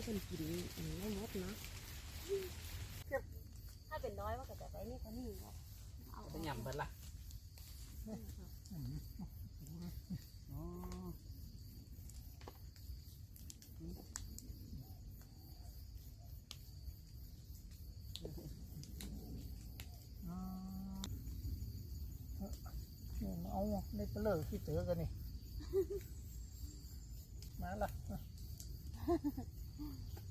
นี่เป็นกินไม่หมดเนาะถ้าเป็นน้อยว่าก็จะไปนี่ก็นี่เนาะเอาไปหยำเบิดละอ๋อนี่มาเอาได้เปลือกขี้เตือกันนี่ มาละเ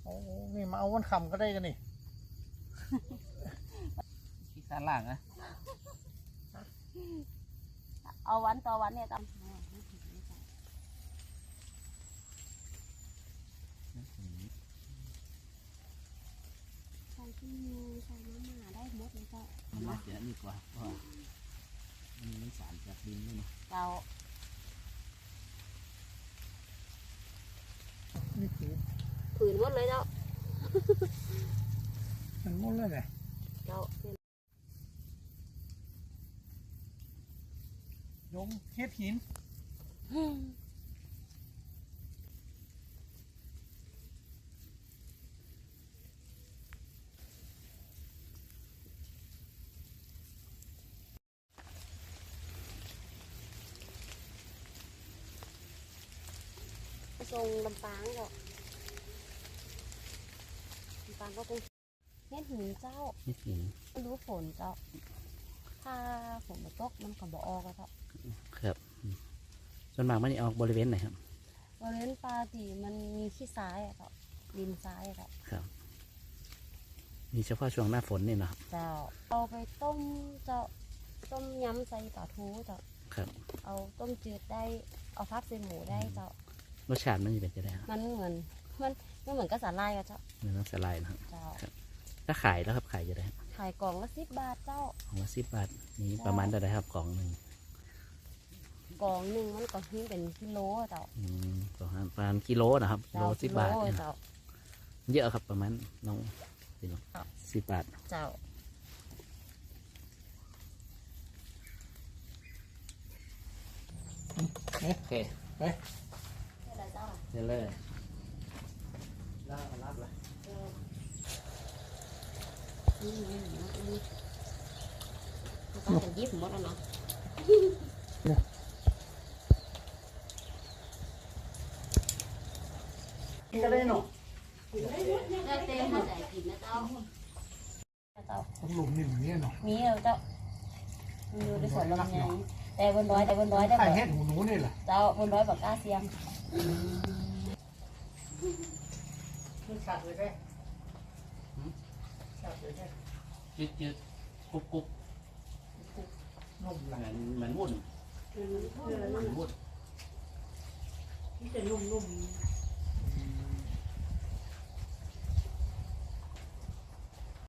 อานี่มาเอาวันคำก็ได้กันนี่ขี้ขาล่างนะเอาวันต่อวันเนี่ยต้องใส่ที่มือใส่น้ำหมาได้หมดเลยเจ้ามันน่าจะนี่กว่าเพราะว่ามันมีสารจากดินด้วยนี่เจ้า นี่คือ ผืน หมดเลยเจ้ามันหมดเลยไงเจ้าเป็นยมเฮ็ดหินทรงลำปางเจ้าลำปางก็คงเฮ็ดหินเจ้านี่หินไม่รู้ฝนเจ้า ถ้าฝนมาตกมันก็บ่ออกแล้วเจ้าครับอืมส่วนมากมันจะออกบริเวณไหนครับ บริเวณปลาตีมันมีขี้ทรายอะเจ้าดินทรายอะเจ้าครับ มีเฉพาะช่วงหน้าฝนนี่นะครับเจ้า เอาไปต้มเจ้าต้มยำใส่ปลาทูเจ้าครับ เอาต้มจืดได้ เอาพักใส่หมูได้เจ้ารสชาติมันจะเป็นจะได้ครับมันเหมือน มันมันเหมือนกับสาลายอะเจ้าเนื้อสไลด์นะครับ เจ้าถ้าขายแล้วครับขายจะได้ครับขายกล่องละสิบบาทเจ้า ของละสิบบาทนี่ประมาณเท่าไหรครับกล่องหนึ่งกล่องหนึ่งมันก็ที่เป็นกิโลอะเจ้าอืมประมาณประมาณกิโลนะครับกิเจ้าโลสิบบาทกิโลเนี่ยนะเจ้า เยอะครับประมาณน้องพี่น้องครับ สิบบาท เจ้า โอเคอะไรเจ้าเดี๋ยวเลย รับรับเลยนี่นี่นี่นี่มันก็จะยิบหมดแล้วเนาะก็ได้เนาะได้เต็มเข้าใจกินนะเจ้าเจ้าต้องหลุมนี่อย่างนี้เนาะมีแล้วเจ้ามีอยู่ในสวนลำไยแต่บนร้อยแต่บนร้อยได้ไข่แบบเฮ็ดหูหนูนี่แหละเจ้าบนร้อยแบบกล้าเสียงนี่ขาดเลยแค่ขาดเลยแค่จืดจืดกุ๊กกุ๊กนุ่มเหละมือนเหมือนวุ่นเหมือนวุ่นนี่จะนุ่ม